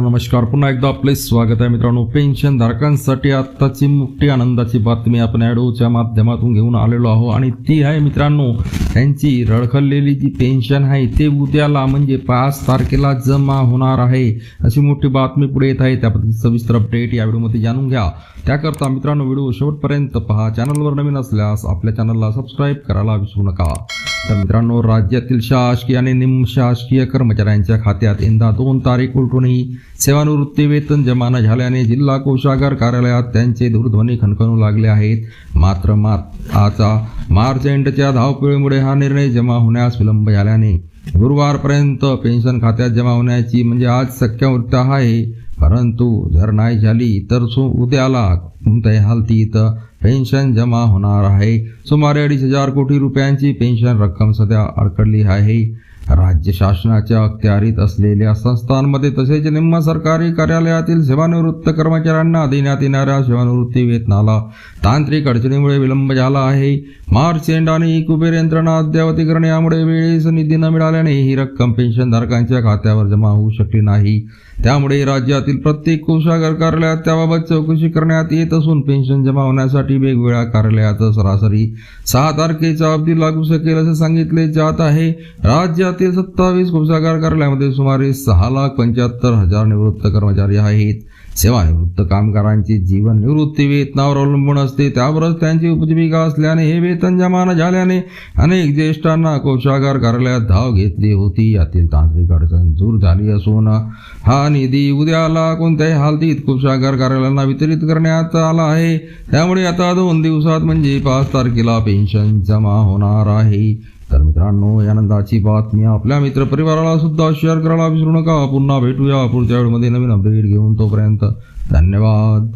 नमस्कार. पुन्हा एकदा आपले स्वागत आहे मित्रांनो. पेन्शन धारकांसाठी आत्ताची मोठी आनंदाची बातमी आपण ॲडोच्या माध्यमातून घेऊन आलेलो आहो आणि ती आहे मित्रांनो त्यांची रडखडलेली जी पेन्शन आहे ते उद्याला म्हणजे पाच तारखेला जमा होणार आहे. अशी मोठी बातमी पुढे येत आहे. त्याबद्दल सविस्तर अपडेट या व्हिडिओमध्ये जाणून घ्या. त्याकरता मित्रांनो व्हिडिओ शेवटपर्यंत पहा. चॅनलवर नवीन असल्यास आपल्या चॅनलला सबस्क्राईब करायला विसरू नका. तर मित्रांनो राज्यातील शासकीय आणि निमशासकीय कर्मचाऱ्यांच्या खात्यात यंदा दोन तारीख उलटूनही सेवानिवृत्ती वेतन जमा न झाल्याने जिल्हा कोषागार कार्यालयात त्यांचे दूरध्वनी खणखणू लागले आहेत. मात्र मात आता मार्च एंडच्या धावपिळीमुळे हा निर्णय जमा होण्यास विलंब झाल्याने गुरुवारपर्यंत पेन्शन खात्यात जमा होण्याची म्हणजे आज शक्यता आहे. परंतु जर नाही झाली तर सु उद्याला कोणत्याही हालतीत पेन्शन जमा होणार आहे. सुमारे अडीच हजार कोटी रुपयांची पेन्शन रक्कम सध्या अडकडली आहे. राज्य शासनाच्या अखत्यारीत असलेल्या संस्थांमध्ये तसेच निम्न सरकारी कार्यालयातील सेवानिवृत्त कर्मचाऱ्यांना देण्यात येणाऱ्या सेवानिवृत्ती वेतनाला तांत्रिक अडचणीमुळे विलंब झाला आहे. मार्च एंड आणि कुबेर यंत्रणा अद्यावतीकरण यामुळे वेळेस निधी न मिळाल्याने ही रक्कम पेन्शनधारकांच्या खात्यावर जमा होऊ शकली नाही. त्यामुळे राज्यातील प्रत्येक कोषागार कार्यालयात त्याबाबत चौकशी करण्यात येत असून पेन्शन जमा होण्यासाठी वेगवेगळ्या कार्यालयात सरासरी सहा तारखेचा अवधी लागू शकेल असे सांगितले जात आहे. राज्यात राज्यातील सत्तावीस कोषागार कार्यालयामध्ये सुमारे सहा लाख पंच्याहत्तर हजार निवृत्त कर्मचारी आहेत. सेवानिवृत्त कामगारांची जीवन निवृत्ती वेतनावर अवलंबून असते. त्यावरच त्यांची उपजीविका असल्याने हे वेतन जमा न झाल्याने अनेक ज्येष्ठांना कोषागार कार्यालयात धाव घेतली होती. यातील तांत्रिक अडचण दूर झाली असून हा निधी उद्याला कोणत्याही हालतीत कोषागार कार्यालयांना वितरित करण्यात आला आहे. त्यामुळे आता दोन दिवसात म्हणजे पाच तारखेला पेन्शन जमा होणार आहे. तर मित्रांनो यानंतरची बातमी आपल्या मित्र परिवाराला सुद्धा शेअर करायला विसरू नका. पुन्हा भेटूया पुढच्या वेळेमध्ये नवीन अपडेट घेऊन तोपर्यंत धन्यवाद.